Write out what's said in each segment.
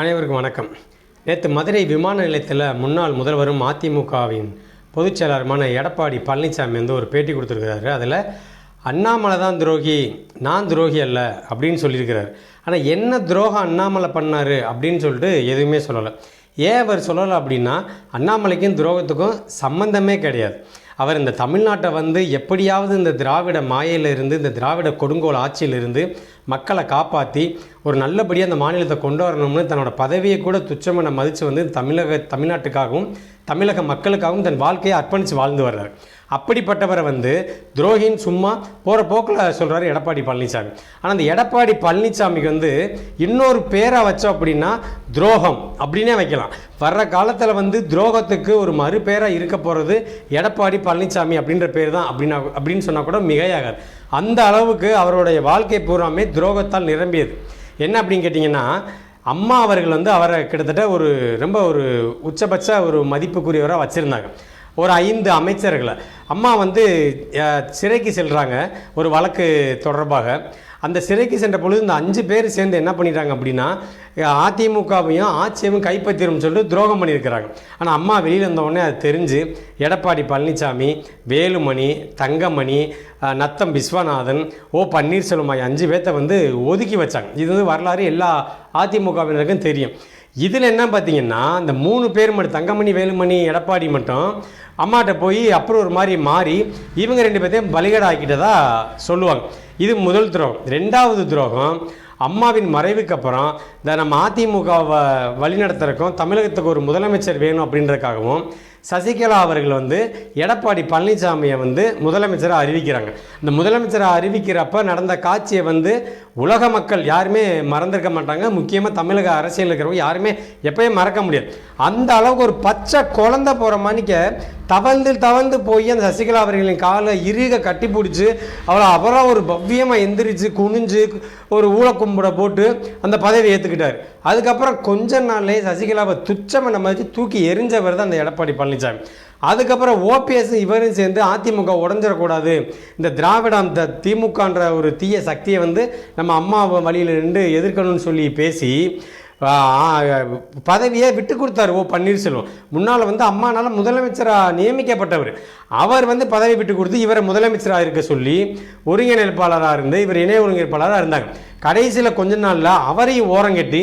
அனைவருக்கும் வணக்கம். நேற்று மதுரை விமான நிலையத்தில் முன்னாள் முதல்வரும் அதிமுகவின் பொதுச் செயலாளருமான எடப்பாடி பழனிசாமி வந்து ஒரு பேட்டி கொடுத்துருக்கிறாரு. அதில் அண்ணாமலை தான் துரோகி நான் துரோகி அல்ல அப்படின்னு சொல்லியிருக்கிறார். ஆனால் என்ன துரோகம் அண்ணாமலை பண்ணார் அப்படின்னு சொல்லிட்டு எதுவுமே சொல்லலை. ஏன் அவர் சொல்லலை அப்படின்னா அண்ணாமலைக்கும் துரோகத்துக்கும் சம்பந்தமே கிடையாது. அவர் இந்த தமிழ்நாட்டை வந்து எப்படியாவது இந்த திராவிட மாயையிலிருந்து இந்த திராவிட கொடுங்கோல் ஆட்சியிலிருந்து மக்களை காப்பாற்றி ஒரு நல்லபடியாக அந்த மாநிலத்தை கொண்டு வரணும்னு தன்னோட பதவியை கூட துச்சமென மதித்து வந்து தமிழக தமிழ்நாட்டுக்காகவும் தமிழக மக்களுக்காகவும் தன் வாழ்க்கையை அர்ப்பணித்து வாழ்ந்து வர்றார். அப்படிப்பட்டவரை வந்து துரோகின்னு சும்மா போகிற போக்கில் சொல்கிறாரு எடப்பாடி பழனிசாமி. ஆனால் அந்த எடப்பாடி பழனிசாமிக்கு வந்து இன்னொரு பேரை வச்சோம் அப்படின்னா துரோகம் அப்படின்னே வைக்கலாம். வர்ற காலத்தில் வந்து துரோகத்துக்கு ஒரு மறுபேராக இருக்க போகிறது எடப்பாடி பழனிசாமி அப்படின்ற பேர் தான் அப்படின்னா அப்படின்னு சொன்னால் கூட மிகையாகாது. அந்த அளவுக்கு அவருடைய வாழ்க்கை பூராமே துரோகத்தால் நிரம்பியது. என்ன அப்படின்னு கேட்டிங்கன்னா அம்மா அவர்கள் வந்து அவரை கிட்டத்தட்ட ஒரு ரொம்ப ஒரு உச்சபட்ச ஒரு மதிப்புக்குரியவராக வச்சுருந்தாங்க. ஒரு ஐந்து அமைச்சர்களை. அம்மா வந்து சிறைக்கு செல்கிறாங்க ஒரு வழக்கு தொடர்பாக. அந்த சிறைக்கு சென்ற பொழுது இந்த அஞ்சு பேர் சேர்ந்து என்ன பண்ணிட்டாங்க அப்படின்னா அதிமுகவையும் ஆட்சியையும் கைப்பற்றிடும் சொல்லிட்டு துரோகம் பண்ணியிருக்கிறாங்க. ஆனால் அம்மா வெளியில் வந்தவுடனே அது தெரிஞ்சு எடப்பாடி பழனிசாமி வேலுமணி தங்கமணி நத்தம் விஸ்வநாதன் ஓ பன்னீர்செல்வம் ஆகிய அஞ்சு பேர்த்த வந்து ஒதுக்கி வச்சாங்க. இது வந்து வரலாறு எல்லா அதிமுகவினருக்கும் தெரியும். இதில் என்ன பார்த்தீங்கன்னா இந்த மூணு பேர் மட்டும் தங்கமணி வேலுமணி எடப்பாடி மட்டும் அம்மாட்ட போய் அப்புறம் ஒரு மாதிரி மாறி இவங்க ரெண்டு பேர்த்தையும் பலிகடை ஆக்கிட்டதா சொல்லுவாங்க. இது முதல் துரோகம். ரெண்டாவது துரோகம் அம்மாவின் மறைவுக்கு அப்புறம் இந்த நம்ம அதிமுகவை வழிநடத்துறக்கும் தமிழகத்துக்கு ஒரு முதலமைச்சர் வேணும் அப்படின்றதுக்காகவும் சசிகலா அவர்கள் வந்து எடப்பாடி பழனிசாமியை வந்து முதலமைச்சராக அறிவிக்கிறாங்க. இந்த முதலமைச்சராக அறிவிக்கிறப்ப நடந்த காட்சியை வந்து உலக மக்கள் யாருமே மறந்திருக்க மாட்டாங்க. முக்கியமாக தமிழக அரசியல் இருக்கிறவங்க யாருமே எப்பயும் மறக்க முடியாது. அந்த அளவுக்கு ஒரு பச்சை குழந்தை போகிற மணிக்க தவழ்ந்து தவழ்ந்து போய் அந்த சசிகலா அவர்களின் காலை இறுக கட்டி பிடிச்சி அவளை அப்புறம் ஒரு பவ்யமாக எந்திரிச்சு குனிஞ்சு ஒரு ஊழக்கும்பிட போட்டு அந்த பதவியை ஏற்றுக்கிட்டார் அதுக்கப்புறம் கொஞ்ச நாள்லேயே சசிகலாவை துச்சம் நம்ம தூக்கி எரிஞ்சவர் தான் அந்த எடப்பாடி பழனிசாமி. அதுக்கப்புறம் ஓபிஎஸ் இவரும் சேர்ந்து அதிமுக உடஞ்சிடக்கூடாது. இந்த திராவிடம் இந்த திமுகன்ற ஒரு தீய சக்தியை வந்து நம்ம அம்மா வழியில் நின்று எதிர்க்கணும்னு சொல்லி பேசி பதவியை விட்டு கொடுத்தாரு ஓ பன்னீர்செல்வம். முன்னால் வந்து அம்மானால் முதலமைச்சராக நியமிக்கப்பட்டவர். அவர் வந்து பதவி விட்டு கொடுத்து இவரை முதலமைச்சராக இருக்க சொல்லி ஒருங்கிணைப்பாளராக இருந்து இவர் இணை ஒருங்கிணைப்பாளராக இருந்தாங்க. கடைசியில் கொஞ்ச நாளில் அவரையும் ஓரங்கட்டி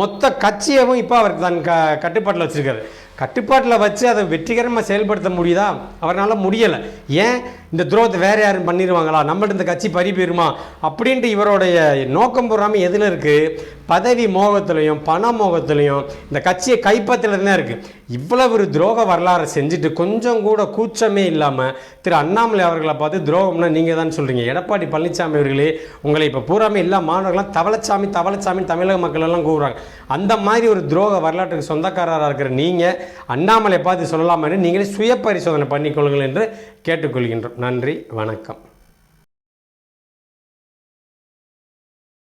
மொத்த கட்சியவும் இப்போ அவர் தன் க கட்டுப்பாட்டில் வச்சுருக்காரு. கட்டுப்பாட்டில் வச்சு அதை வெற்றிகரமாக செயல்படுத்த முடியுதா? அவரால் முடியலை. ஏன்? இந்த துரோகத்தை வேறு யாரும் பண்ணிடுவாங்களா நம்மள்ட்ட இந்த கட்சி பறி போயிருமா? அப்படின்ட்டு இவருடைய நோக்கம் பூராமல் எதில் இருக்குது பதவி மோகத்துலையும் பண மோகத்துலையும் இந்த கட்சியை கைப்பற்றல தான் இருக்குது இவ்வளவு ஒரு துரோக வரலாறை செஞ்சுட்டு கொஞ்சம் கூட கூச்சமே இல்லாமல் திரு அண்ணாமலை அவர்களை பார்த்து துரோகம்னா நீங்கள் தான் சொல்கிறீங்க எடப்பாடி பழனிசாமி அவர்களே உங்களை இப்போ பூராமே எல்லா மாணவர்களாம் தவளச்சாமி தவளச்சாமி தமிழக மக்கள் எல்லாம் கூறுறாங்க அந்த மாதிரி ஒரு துரோக வரலாற்றுக்கு சொந்தக்காரராக இருக்கிற நீங்கள் அண்ணாமலை பார்த்து சொல்லலாமா நீங்களே சுய பரிசோதனை பண்ணிக்கொள்ளுங்கள் என்று கேட்டுக்கொள்கின்றோம். நன்றி வணக்கம்.